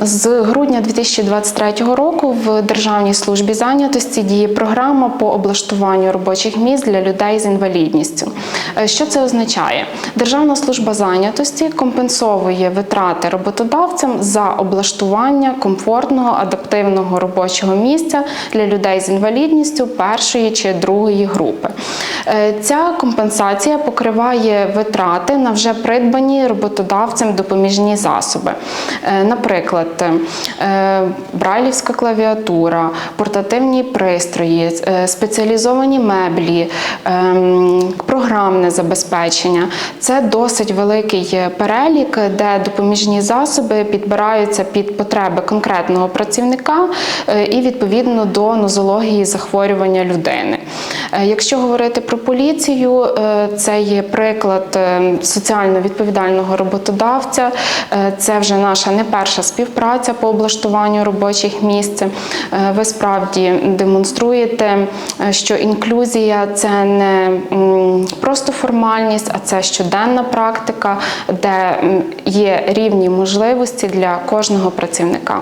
З грудня 2023 року в Державній службі зайнятості діє програма по облаштуванню робочих місць для людей з інвалідністю. Е, Що це означає? Державна служба зайнятості компенсовує витрати роботодавцям за облаштування комфортного адаптивного робочого місця для людей з інвалідністю першої чи другої групи. Е, Ця компенсація покриває витрати на вже придбані роботодавцем допоміжні засоби. Е, Наприклад, е, брайлівська клавіатура, портативні пристрої, е, спеціалізовані меблі, ем, програмне забезпечення. Це досить великий перелік, де допоміжні засоби підбираються під потреби конкретного працівника е, і відповідно до нозології захворювання людини. Е, Якщо говорити про поліцію, е, це є приклад е, соціально відповідального роботодавця. Це вже наша не перша співпраця по облаштуванню робочих місць. Ви справді демонструєте, що інклюзія це не просто формальність, а це щоденна практика, де є рівні можливості для кожного працівника.